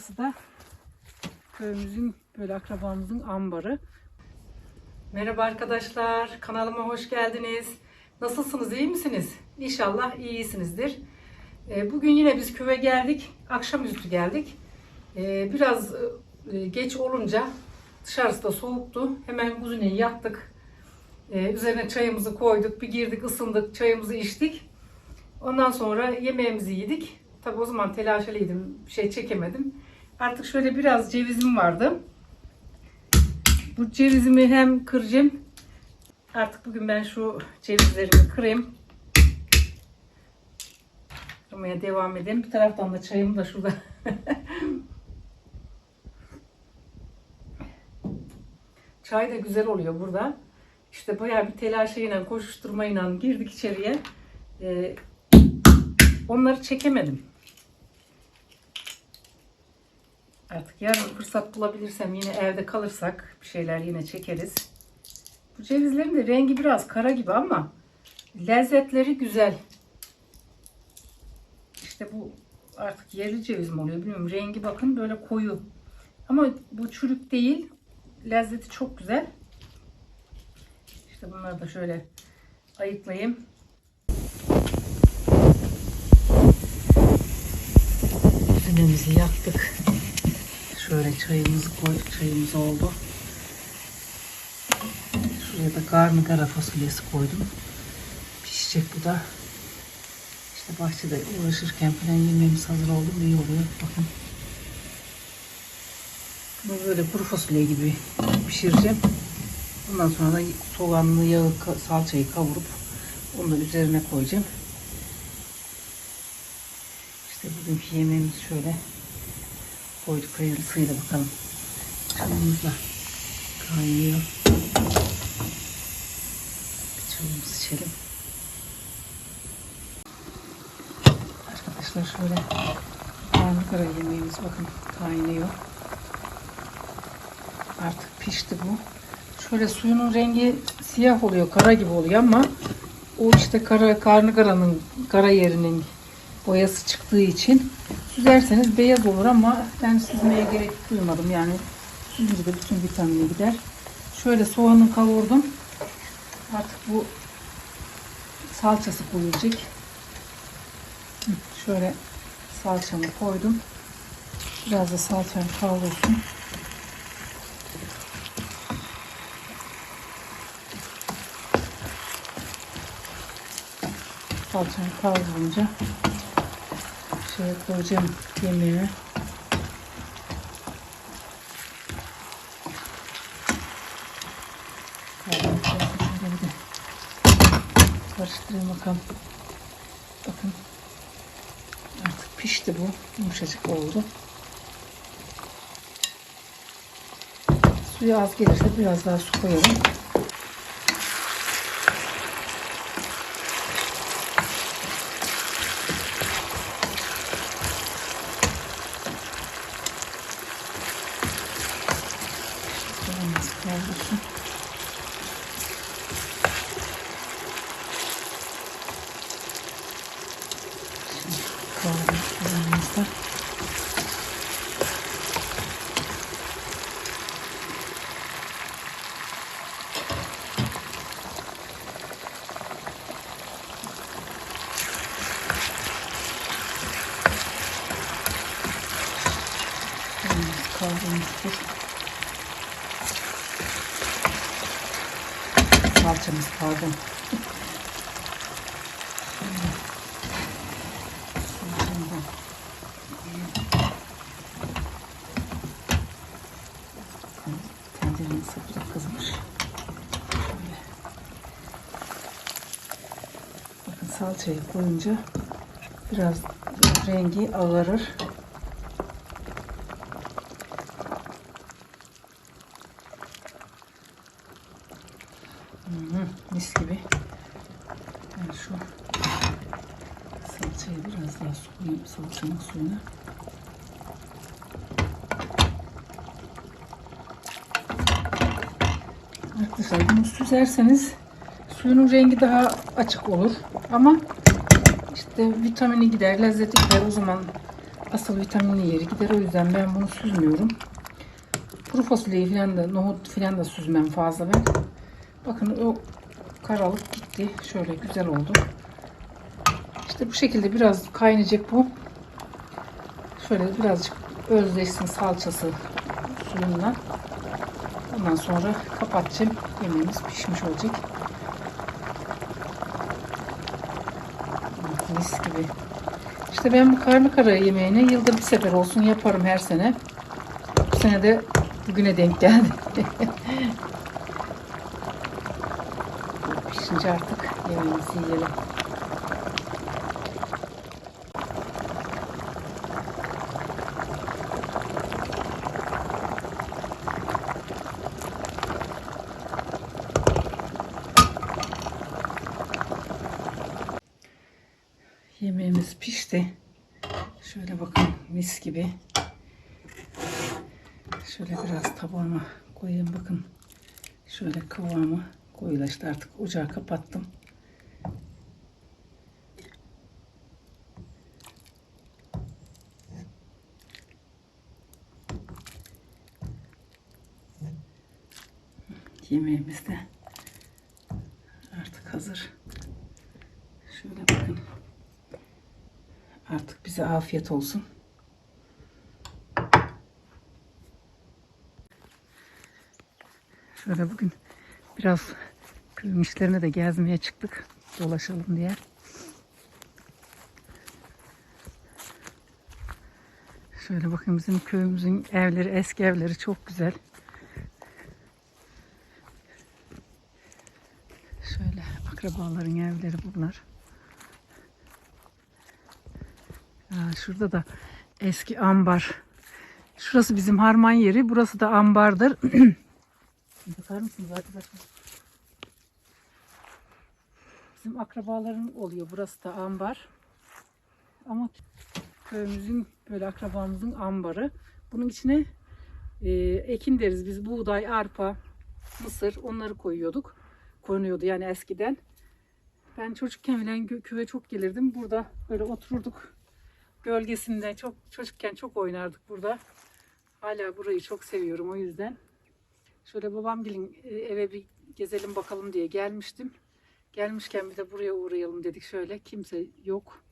Burası da köyümüzün böyle akrabamızın ambarı. Merhaba arkadaşlar, kanalıma hoş geldiniz. Nasılsınız, iyi misiniz? İnşallah iyisinizdir. Ee, Bugün yine biz köye geldik, akşamüstü geldik. Ee, Biraz e, geç olunca dışarısı da soğuktu. Hemen kuzineye yattık. Ee, Üzerine çayımızı koyduk, bir girdik, ısındık, çayımızı içtik. Ondan sonra yemeğimizi yedik. Tabi o zaman telaşeliydim, şey çekemedim. Artık şöyle biraz cevizim vardı. Bu cevizimi hem kıracağım. Artık bugün ben şu cevizlerimi kırayım. Kırmaya devam edeyim. Bir taraftan da çayım da şurada. Çay da güzel oluyor burada. İşte bayağı bir telaşıyla, koşuşturmayla girdik içeriye. Ee, onları çekemedim. Artık yarın fırsat bulabilirsem yine evde kalırsak bir şeyler yine çekeriz. Bu cevizlerin de rengi biraz kara gibi ama lezzetleri güzel. İşte bu artık yerli ceviz mi oluyor bilmiyorum. Rengi bakın böyle koyu. Ama bu çürük değil. Lezzeti çok güzel. İşte bunları da şöyle ayıklayayım. Fırınımızı yaktık. Şöyle çayımızı koyduk. Çayımız oldu. Şuraya da karnı fasulyesi koydum. Pişecek bu da. İşte bahçede uğraşırken falan yemeğimiz hazır oldu iyi oluyor. Bakın. Bunu böyle kuru fasulye gibi pişireceğim. Ondan sonra da soğanlı yağı, salçayı kavurup onu da üzerine koyacağım. İşte bugünkü yemeğimiz şöyle koyduk hayırlısıyla bakalım. Çayımız da kaynıyor. Bir çayımızı içelim. Arkadaşlar şöyle karnıkara yemeğimiz bakın kaynıyor. Artık pişti bu. Şöyle suyunun rengi siyah oluyor, kara gibi oluyor ama o işte kara karnıkaranın kara yerinin boyası çıktığı için süzerseniz beyaz olur ama ben süzmeye gerek duymadım. Yani süzünce de bütün vitamini gider. Şöyle soğanı kavurdum. Artık bu salçası koyulacak. Şöyle salçamı koydum. Biraz da salçam kavrulsun. Salçam kavrulunca şeye koyacağım yemeğe. Karıştırayım bakalım. Bakın. Artık pişti bu. Yumuşacık oldu. Suyu az gelirse biraz daha su koyalım. Soğanımız kavrulsun. Şimdi kavrulmuş soğanımız da. Soğanımız kavrulmuştur. Salçamız pardon. Tencerenin. Bakın salçayı koyunca biraz rengi ağarır. Hı, mis gibi. Ben şu salçayı biraz daha su koyayım salçanın suyuna. Arkadaşlar bunu süzerseniz suyunun rengi daha açık olur. Ama işte vitamini gider, lezzeti gider. O zaman asıl vitaminli yeri gider. O yüzden ben bunu süzmüyorum. Kuru fasulyeyi falan da nohut falan da süzmem fazla ben. Bakın o karalık gitti. Şöyle güzel oldu. İşte bu şekilde biraz kaynayacak bu. Şöyle birazcık özleşsin salçası suyundan. Ondan sonra kapatacağım. Yemeğimiz pişmiş olacak. Mis gibi. İşte ben bu karnı yemeğini yılda bir sefer olsun yaparım her sene. Bu sene de bugüne denk geldi. Pişince artık yemeğimizi yiyelim. Yemeğimiz pişti. Şöyle bakın mis gibi. Şöyle biraz tabağıma koyayım bakın. Şöyle kıvamı koyulaştı artık ocağı kapattım. Yemeğimiz de artık hazır. Şöyle bakın. Bize afiyet olsun. Şöyle bugün biraz köyün işlerine de gezmeye çıktık. Dolaşalım diye. Şöyle bakın bizim köyümüzün evleri, eski evleri çok güzel. Şöyle akrabaların evleri bunlar. Şurada da eski ambar. Şurası bizim harman yeri. Burası da ambardır. Bakar mısınız arkadaşlar? Bizim akrabaların oluyor. Burası da ambar. Ama köyümüzün böyle akrabamızın ambarı. Bunun içine e, ekin deriz biz. Buğday, arpa, mısır onları koyuyorduk. Konuyordu yani eskiden. Ben çocukken kö- köye çok gelirdim. Burada böyle otururduk gölgesinde. Çok çocukken çok oynardık burada. Hala burayı çok seviyorum o yüzden. Şöyle babam gelin eve bir gezelim bakalım diye gelmiştim. Gelmişken bir de buraya uğrayalım dedik şöyle. Kimse yok.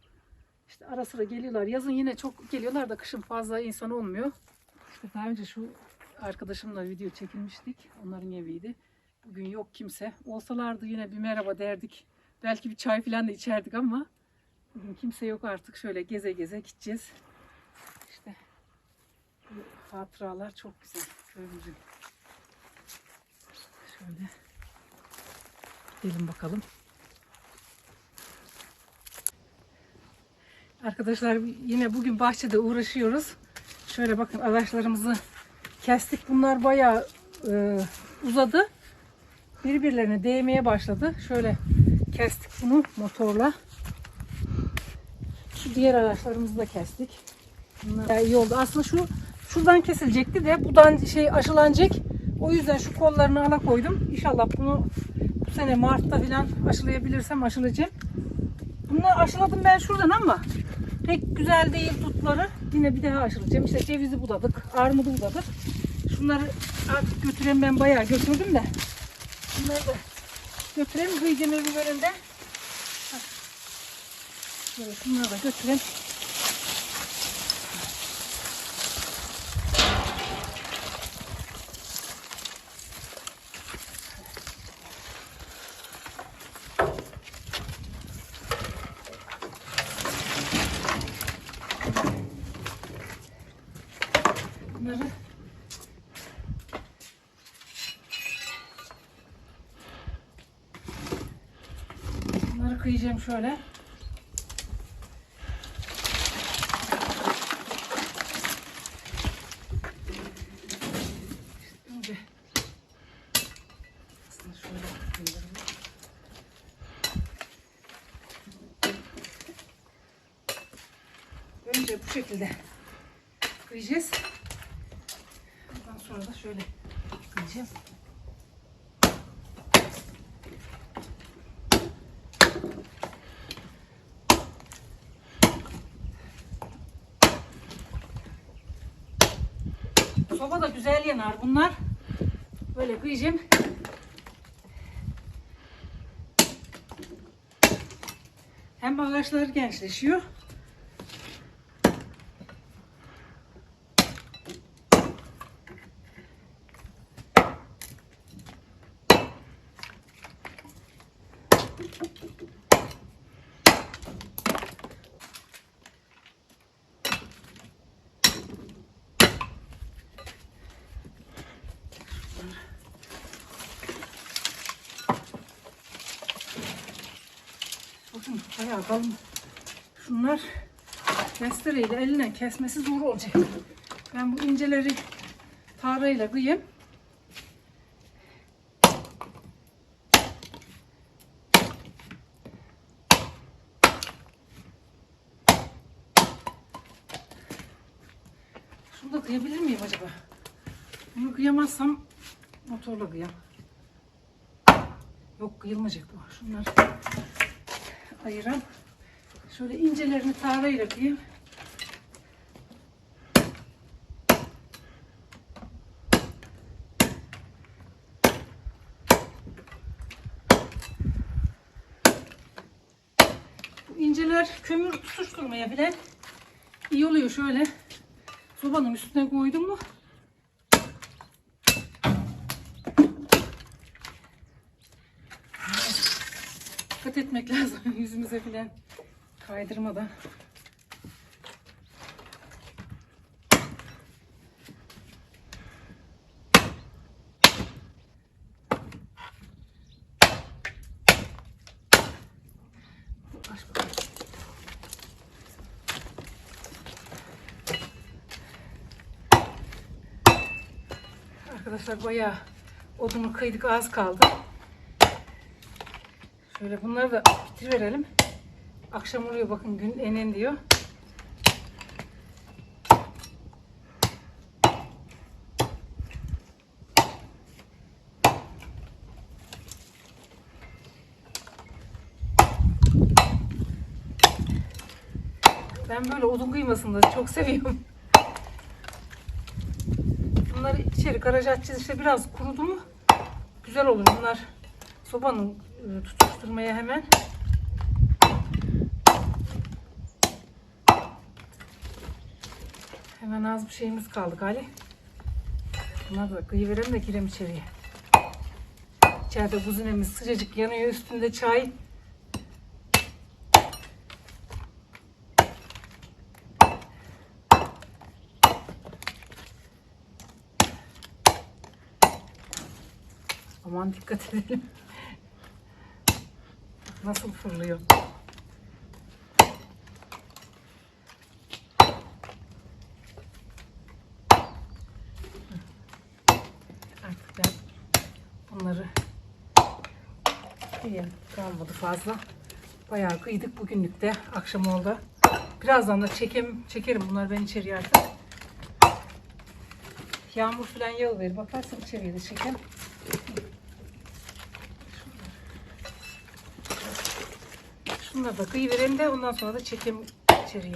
İşte ara sıra geliyorlar. Yazın yine çok geliyorlar da kışın fazla insan olmuyor. İşte daha önce şu arkadaşımla video çekilmiştik. Onların eviydi. Bugün yok kimse. Olsalardı yine bir merhaba derdik. Belki bir çay falan da içerdik ama kimse yok artık. Şöyle geze geze gideceğiz. İşte hatıralar çok güzel köyümüzün. Şöyle gidelim bakalım. Arkadaşlar yine bugün bahçede uğraşıyoruz. Şöyle bakın ağaçlarımızı kestik. Bunlar bayağı e, uzadı. Birbirlerine değmeye başladı. Şöyle kestik bunu motorla. Diğer ağaçlarımızı da kestik. Bunlar iyi oldu. Aslında şu şuradan kesilecekti de buradan şey aşılanacak. O yüzden şu kollarını ala koydum. İnşallah bunu bu sene Mart'ta falan aşılayabilirsem aşılayacağım. Bunları aşıladım ben şuradan ama pek güzel değil tutları. Yine bir daha aşılayacağım. İşte cevizi budadık, armudu budadık. Şunları artık götüreyim ben bayağı götürdüm de. Bunları da götüreyim kıyıcım evin önünde. Şöyle şunları da götüreyim. Bunları Bunları kıyacağım şöyle. Önce aslında şöyle kıyıyorum. Önce bu şekilde kıyacağız. Ondan sonra da şöyle kıyacağız. da güzel yanar bunlar. Böyle kıyacağım. Hem ağaçlar gençleşiyor. Bakın bayağı. Şunlar testereyle eline kesmesi zor olacak. Ben bu inceleri tarayla kıyayım. Şunu da kıyabilir miyim acaba? Bunu kıyamazsam motorla kıyam. Yok kıyılmayacak bu. Şunlar ayıram. Şöyle incelerini tarayla. Bu inceler kömür tutuşturmaya bile iyi oluyor şöyle. Sobanın üstüne koydum mu Etmek lazım yüzümüze filan kaydırmadan. Arkadaşlar bayağı odunu kıydık az kaldı. Şöyle bunları da bitiriverelim. Akşam oluyor bakın gün enen diyor. Ben böyle odun kıymasını da çok seviyorum. Bunları içeri garaja açacağız işte biraz kurudu mu güzel olur bunlar. Sobanın e, tutuşturmaya hemen. Hemen az bir şeyimiz kaldı Ali. Bunlar da kıyı verelim de girelim içeriye. İçeride kuzinemiz sıcacık yanıyor üstünde çay. Aman dikkat edelim. Nasıl fırlıyor? Artık ben bunları kıyayım. Kalmadı fazla. Bayağı kıydık bugünlük de. Akşam oldu. Birazdan da çekim, çekerim bunları ben içeriye artık. Yağmur falan yağıverir. Bakarsın içeriye de çekerim. Şunları da kıyıverelim de ondan sonra da çekim içeriye.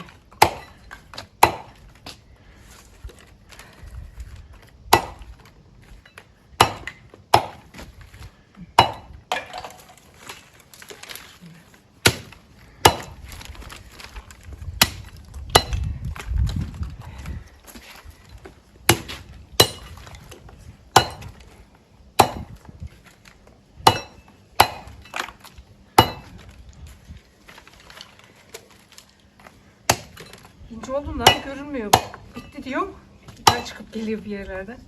İnce olduğundan görünmüyor. Bitti diyor. Daha çıkıp geliyor bir yerlerden.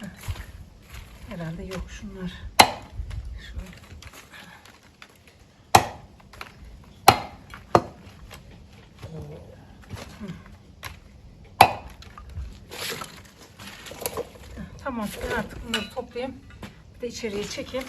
Heh. Herhalde yok şunlar. Şöyle. Tamam ben artık bunları toplayayım. Bir de içeriye çekeyim.